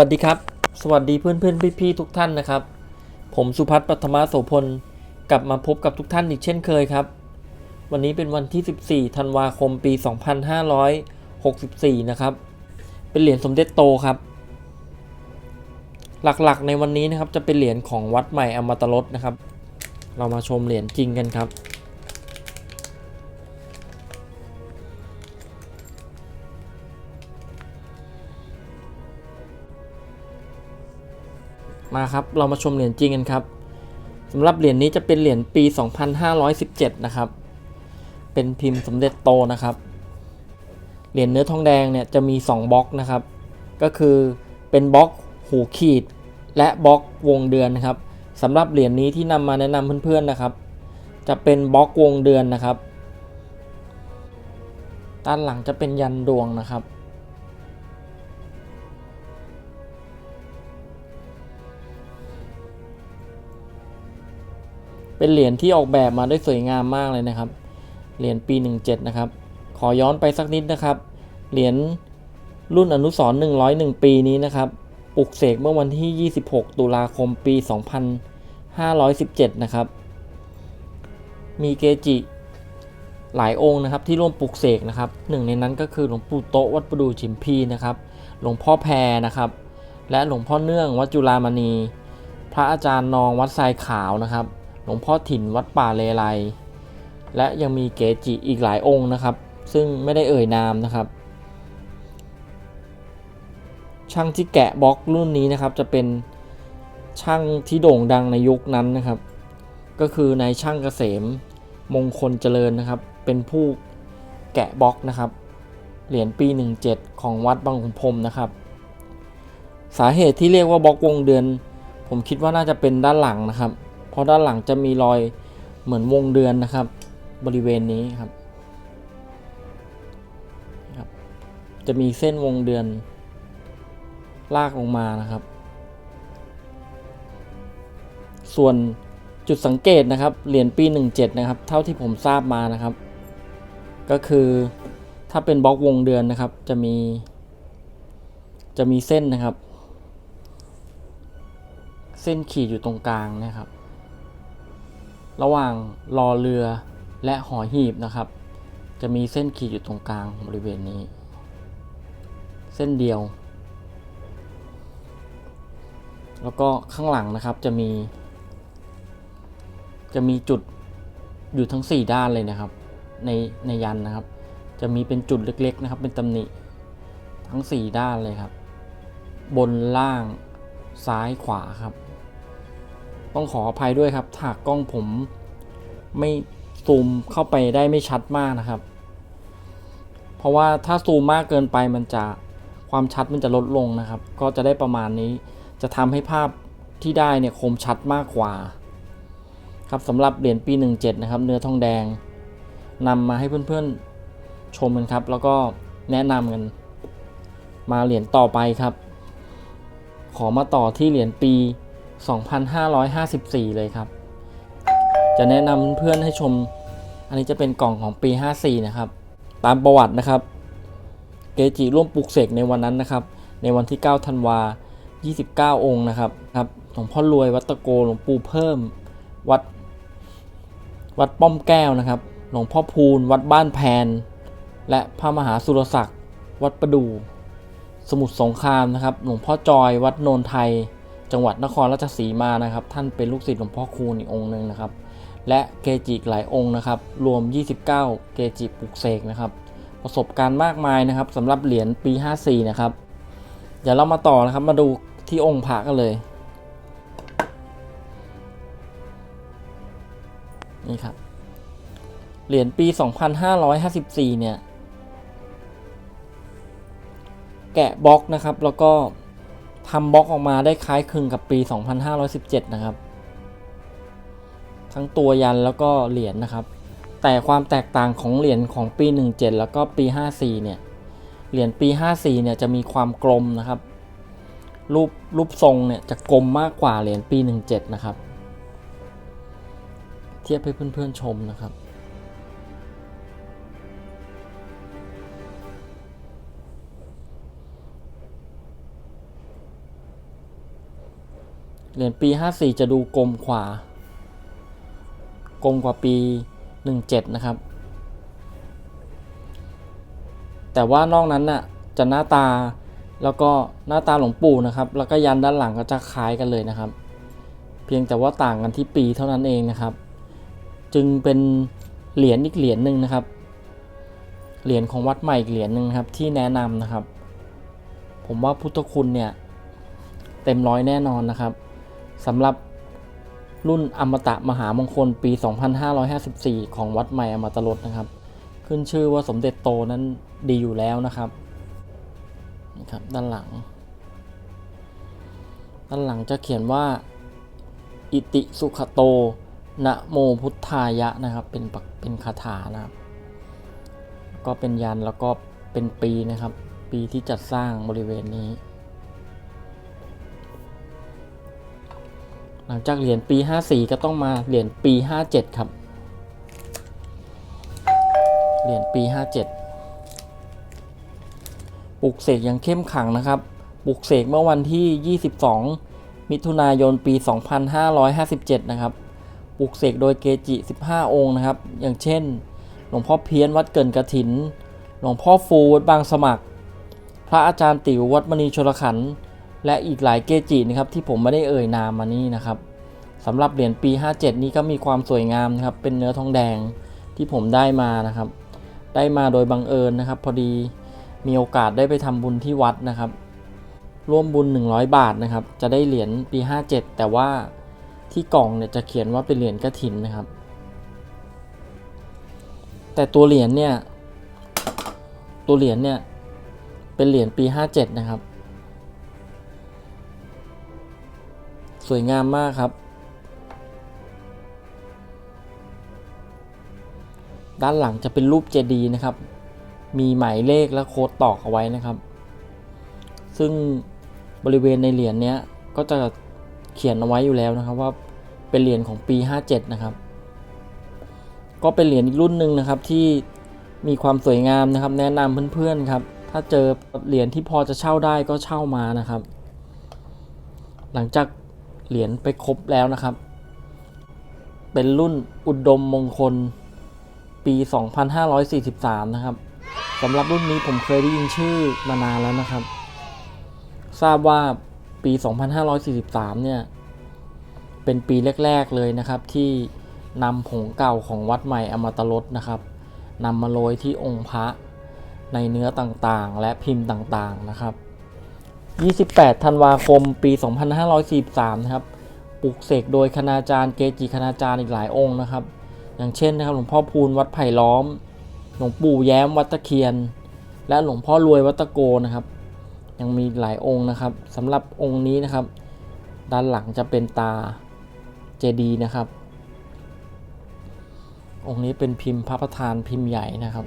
สวัสดีครับ สวัสดีเพื่อนเพื่อนพี่พี่ๆทุกท่านนะครับ ผมสุพัฒน์ปัทมาโสพลกลับมาพบกับทุกท่านอีกเช่นเคยครับ วันนี้เป็นวันที่ 14 ธันวาคมปี 2564 นะครับ เป็นเหรียญสมเด็จโตครับ หลักๆในวันนี้นะครับจะเป็นเหรียญของวัดใหม่อมตะรสนะครับ เรามาชมเหรียญจริงกันครับ มาครับ เรามาชมเหรียญจริงกันครับสำหรับเหรียญนี้จะเป็นเหรียญปี 2517 นะครับ เป็นพิมพ์สมเด็จโตนะครับ เหรียญเนื้อทองแดงเนี่ยจะมี 2บล็อกนะครับ ก็คือเป็นบล็อกหูขีด และบล็อกวงเดือนนะครับสำหรับเหรียญนี้ที่นำมาแนะนำเพื่อนๆนะครับ จะเป็นบล็อกวงเดือนนะครับ ด้านหลังจะเป็นยันดวงนะครับ เป็นเหรียญที่ออกแบบมาได้สวยงามมากเลยนะครับ เหรียญปี 17 นะครับ ขอย้อนไปสักนิดนะครับ เหรียญรุ่นอนุสร101 ปีนี้นะครับ ปลุกเสกเมื่อวันที่ 26 ตุลาคมปี 2517 นะครับ มีเกจิหลายองค์นะครับที่ร่วมปลุกเสกนะครับหนึ่งในนั้นก็คือหลวงปู่โตวัดประดูฉิมพีนะครับ หลวงพ่อแพรนะครับ และหลวงพ่อเนื่องวัดจุฬามณี พระอาจารย์นองวัดทรายขาวนะครับ หลวงพ่อถิ่นวัดป่าเลไลและยังมีเกจิอีกหลายองค์นะครับ ซึ่งไม่ได้เอ่ยนามนะครับ ช่างที่แกะบล็อกรุ่นนี้นะครับ จะเป็นช่างที่โด่งดังในยุคนั้นนะครับ ก็คือนายช่างเกษมมงคลเจริญนะครับ เป็นผู้แกะบล็อกนะครับเหรียญปี 17 ของวัดบางขุนพรมนะครับ สาเหตุที่เรียกว่าบล็อกวงเดือน ผมคิดว่าน่าจะเป็นด้านหลังนะครับ เพราะด้านหลังจะมีรอยเหมือนวงเดือนนะครับ บริเวณนี้ครับ จะมีเส้นวงเดือน ลากลงมานะครับ ส่วนจุดสังเกตนะครับ เหรียญปี 17 นะครับ เท่าที่ผมทราบมานะครับ ก็คือถ้าเป็นบล็อกวงเดือนนะครับ จะมี จะมีเส้นนะครับ เส้นขีดอยู่ตรงกลางนะครับ ระหว่างรอเรือและหอหีบนะครับ จะมีเส้นขีดอยู่ตรงกลางบริเวณนี้ เส้นเดียว แล้วก็ข้างหลังนะครับจะมี จะมีจุดอยู่ทั้ง 4 ด้านเลยนะครับ ในในยันนะครับ จะมีเป็นจุดเล็กๆนะครับ เป็นตำหนิทั้ง 4 ด้านเลยครับ บนล่างซ้ายขวาครับ ต้องขออภัยด้วยครับถากกล้องผมไม่ซูมเข้าไปได้ไม่ชัดมากนะครับ เพราะว่าถ้าซูมมากเกินไปมันจะความชัดมันจะลดลงนะครับ ก็จะได้ประมาณนี้ จะทำให้ภาพที่ได้เนี่ยคมชัดมากกว่า ครับสำหรับเหรียญปี 17 นะครับ เนื้อทองแดงนำมาให้เพื่อนๆชมกันครับ แล้วก็แนะนำกัน มาเหรียญต่อไปครับ ขอมาต่อที่เหรียญปี 2554 เลยครับ จะแนะนำเพื่อนให้ชม อันนี้จะเป็นกล่องของปี 54 นะครับ ตามประวัตินะครับ เกจิร่วมปลุกเสกในวันนั้นนะครับ ในวันที่ 9 ธันวา 29 องค์นะครับครับหลวงพ่อรวยวัดตะโกหลวงปู่เพิ่ม วัด วัดป้อมแก้วนะครับ หลวงพ่อพูน วัดบ้านแพน และพระมหาสุรศักดิ์ วัดประดู สมุทรสงครามนะครับ หลวงพ่อจอย วัดโนนไทย จังหวัดนครราชสีมานะครับ ท่านเป็นลูกศิษย์หลวงพ่อคูณอีกองค์หนึ่งนะครับ และเกจิหลายองค์นะครับ รวม 29 เกจิปลุกเสกนะครับ ประสบการณ์มากมายนะครับสำหรับเหรียญปี 54 นะครับ เดี๋ยวเรามาต่อนะครับมาดูที่องค์พระกันเลยนี่ครับเหรียญปี 2554 เนี่ย แกะบล็อกนะครับ แล้วก็ ทำบล็อกออกมาได้คล้ายคลึงกับปี 2517 นะครับ ทั้งตัวยันแล้วก็เหรียญนะครับ แต่ความแตกต่างของเหรียญของปี 17 แล้วก็ปี 54 เนี่ย เหรียญปี 54 เนี่ยจะมีความกลมนะครับ รูปรูปทรงเนี่ยจะกลมมากกว่าเหรียญปี 17 นะครับ เทียบให้เพื่อนๆชมนะครับ เหรียญปี 54 จะดูกลมกว่ากลมกว่าปี 17 นะครับ แต่ว่านอกนั้นน่ะจะหน้าตาแล้วก็หน้าตาหลวงปู่นะครับ แล้วก็ยันด้านหลังก็จะคล้ายกันเลยนะครับ เพียงแต่ว่าต่างกันที่ปีเท่านั้นเองนะครับ จึงเป็นเหรียญอีกเหรียญหนึ่งนะครับ เหรียญของวัดใหม่อีกเหรียญหนึ่งครับที่แนะนำนะครับ ผมว่าพุทธคุณเนี่ยเต็มร้อยแน่นอนนะครับ สำหรับรุ่นอมตะมหามงคลปี 2554 ของวัดใหม่อมตะรดนะครับ ขึ้นชื่อว่าสมเด็จโตนั้นดีอยู่แล้วนะครับนี่ครับ ด้านหลัง ด้านหลังจะเขียนว่า อิติสุขโต นะโมพุทธายะนะครับ เป็นปกเป็นคาถานะครับ ก็เป็นยันแล้วก็เป็นปีนะครับ ปีที่จัดสร้างบริเวณนี้ หลังจากเหรียญปี 54 ก็ต้องมาเหรียญปี 57 ครับ เหรียญปี 57 ปลุกเสกอย่างเข้มขังนะครับ ปลุกเสกเมื่อวันที่ 22 มิถุนายนปี 2557 นะครับ ปลุกเสกโดยเกจิ 15 องค์นะครับ อย่างเช่น หลวงพ่อเพี้ยนวัดเกินกระถิน หลวงพ่อฟูวัดบางสมัคร พระอาจารย์ติ๋ววัดมณีชลขันธ์ และอีกหลายเกจินะครับที่ผมไม่ได้เอ่ยนามมานี่นะครับสำหรับเหรียญปี 57 นี้ก็มีความสวยงามนะครับเป็นเนื้อทองแดงที่ผมได้มานะครับ ได้มาโดยบังเอิญนะครับ พอดีมีโอกาสได้ไปทำบุญที่วัดนะครับ ร่วมบุญ 100 บาทนะครับ จะได้เหรียญปี 57 แต่ว่าที่กล่องเนี่ยจะเขียนว่าเป็นเหรียญกระถินนะครับ แต่ตัวเหรียญเนี่ยตัวเหรียญเนี่ยเป็นเหรียญปี 57 นะครับ สวยงามมากครับ ด้านหลังจะเป็นรูปเจดีย์นะครับ มีหมายเลขและโค้ดตอกเอาไว้นะครับ ซึ่งบริเวณในเหรียญเนี้ยก็จะเขียนเอาไว้อยู่แล้วนะครับว่าเป็นเหรียญของปี 57 นะครับ ก็เป็นเหรียญอีกรุ่นหนึ่งนะครับที่มีความสวยงามนะครับ แนะนำเพื่อนๆครับ ถ้าเจอเหรียญที่พอจะเช่าได้ก็เช่ามานะครับ หลังจาก เหรียญไปครบแล้วนะครับ เป็นรุ่นอุดมมงคลปี 2543 นะครับสำหรับรุ่นนี้ผมเคยได้ยินชื่อมานานแล้วนะครับ ทราบว่าปี 2543 เนี่ย เป็นปีแรก ๆ เลยนะครับที่นำผงเก่าของวัดใหม่อมตะรดนะครับนำมาโรยที่องค์พระในเนื้อต่างๆ และพิมพ์ต่างๆนะครับ 28 ธันวาคม ปี 2543 นะครับ ปลุกเสกโดยคณาจารย์เกจิคณาจารย์อีกหลายองค์นะครับ อย่างเช่นนะครับ หลวงพ่อพูนวัดไผ่ล้อม หลวงปู่แย้มวัดตะเคียน และหลวงพ่อรวยวัดตะโกนะครับ ยังมีหลายองค์นะครับสำหรับองค์นี้นะครับ ด้านหลังจะเป็นตาเจดีนะครับ องค์นี้เป็นพิมพ์พระประธานพิมพ์ใหญ่นะครับ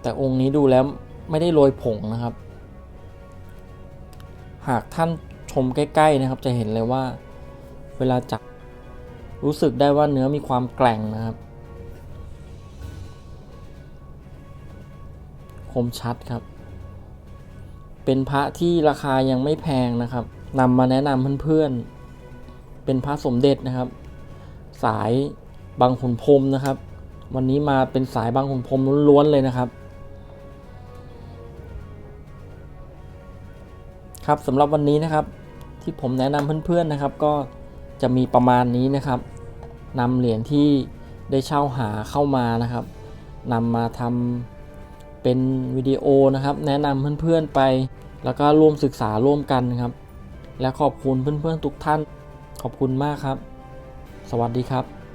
แต่องค์นี้ดูแล้วไม่ได้โรยผงนะครับ หากท่านชมใกล้ๆนะครับ จะเห็นเลยว่าเวลาจับรู้สึกได้ว่าเนื้อมีความแกร่งนะครับ คมชัดครับ เป็นพระที่ราคายังไม่แพงนะครับนำมาแนะนำเพื่อนๆ เป็นพระสมเด็จนะครับ สายบางขุนพรมนะครับ วันนี้มาเป็นสายบางขุนพรมล้วนๆเลยนะครับ ครับสำหรับวันนี้นะครับที่ผมแนะนำเพื่อนๆนะครับ ก็จะมีประมาณนี้นะครับนำเหรียญที่ได้เช่าหาเข้ามานะครับนำมาทำเป็นวิดีโอนะครับ แนะนำเพื่อนๆไป แล้วก็ร่วมศึกษาร่วมกันครับ และขอบคุณเพื่อนๆทุกท่าน ขอบคุณมากครับ สวัสดีครับ